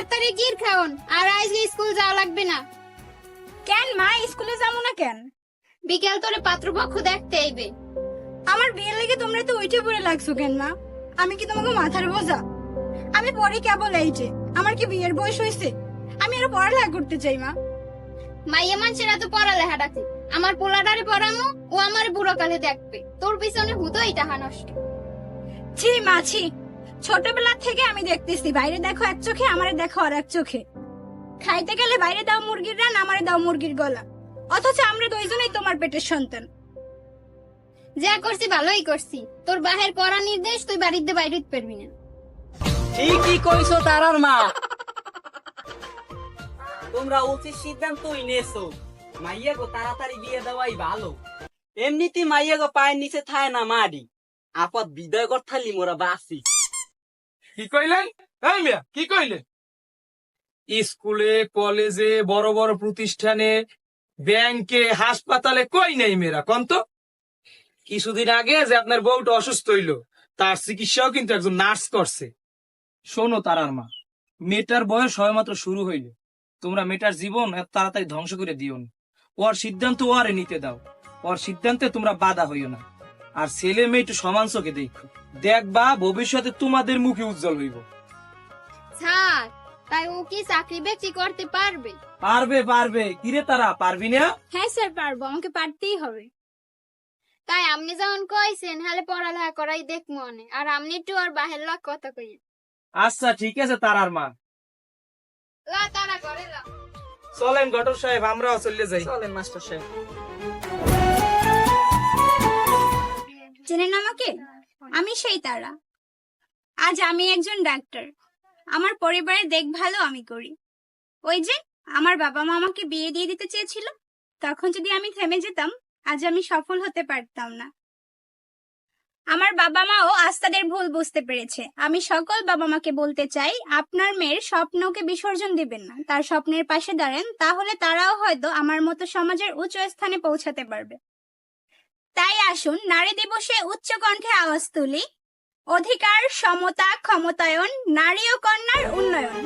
আর আজকে স্কুল যাওয়া লাগবে না। কেন মা স্কুলে যাব না কেন? বিকেল তোরে পাত্রপক্ষ দেখতে আইবে। আমার বিয়ের লেগে তোমরা তো উঠে পড়ে লাগছো কেন মা? আমি কি তোমাকে মাথার বোঝা? আমি পরে কেবল এইটে আমার কি বিয়ের বয়স হয়েছে আমি আরও পড়ালেখা করতে চাই মা। মাইয়া মানুষেরা তো পড়ালেখা ডাকে। আমার পোলাডারে পড়ামো ও আমার বুড়ো কালে দেখবে। তোর পিছনে হুদোই টাহা নষ্ট। ছি মা ছি। ছোটবেলা থেকে আমি দেখতেছি। বাইরে দেখো এক চোখে, আমারে দেখো আর এক চোখে। খাইতে গেলে বাইরে দাও মুরগির রান, আমারে দাও মুরগির গলা। অথচ আমরা দুইজনেই তোমার পেটের সন্তান। যা করছি ভালোই করছি। তোর বাহের পড়া নির্দেশ, তুই বাড়িতে বাইরে পারবি না। ঠিকই কইছো তারার মা। তোমরা উচিত সিদ্ধান্তই নেছো মাইয়া গো, তাড়াতাড়ি বিয়ে দেওয়াই ভালো। এমনিতে মাইয়া গো পায়ের নিচে থায় না মাডি। আপদ বিদায় কর থালি মোরা বাসি কি কইলেন? এই মিয়া, কি কইলেন? স্কুলে, কলেজে, বড় বড় প্রতিষ্ঠানে, ব্যাংকে, হাসপাতালে কই নাই মেয়েরা, কোন তো? কিছুদিন আগে যে আপনার বউটা অসুস্থ হইল, তার চিকিৎসাও কিন্তু একজন নার্স করছে। শোনো তারার মা মেয়েটার বয়স সবেমাত্র শুরু হইলে। তোমরা মেয়েটার জীবন এত তাড়াতাড়ি ধ্বংস করে দিও না। ওর সিদ্ধান্ত ওয়ারে নিতে দাও। ওর সিদ্ধান্তে তোমরা বাধা হইও না। আর ছেলে মেয়ে একটু সমান চোখে দেখো। দেখবা ভবিষ্যতে তোমাদের মুখে উজ্জ্বল হইব। স্যার তাই ও কি চাকরি বাকরি করতে পারবে? পারবে পারবে। কিরে তারা পারবি না? হ্যাঁ স্যার পারব। আমাকে পারতেই হবে। তাই আপনি যখন কইছেন হলে পড়ালেখা করাই দেখ মনে। আর আপনি একটু আর বাহের লাগ কথা কই আচ্ছা ঠিক আছে তারার মা। লা তারা করে লা। চলেন ঘটক সাহেব আমরাও চলে যাই। চলেন মাস্টার সাহেব। চেনেন আমাকে? আমি সেই তারা। আজ আমি একজন ডাক্তার। আমার পরিবারের দেখভালও আমি করি। ওই যে, আমার বাবা মা আমাকে বিয়ে দিয়ে দিতে চেয়েছিল। তখন যদি আমি থেমে যেতাম, আজ আমি সফল হতে পারতাম না। আমার বাবা মাও আজ তাদের ভুল বুঝতে পেরেছে। আমি সকল বাবা মাকে বলতে চাই, আপনার মেয়ের স্বপ্নকে বিসর্জন দিবেন না। তার স্বপ্নের পাশে দাঁড়ান, তাহলে তারাও হয়তো আমার মতো সমাজের উচ্চ স্থানে পৌঁছাতে পারবে। তাই আসুন নারী দিবসে উচ্চ কণ্ঠে আওয়াজ তুলি। অধিকার, সমতা, ক্ষমতায়ন, নারী ও কন্যার উন্নয়ন।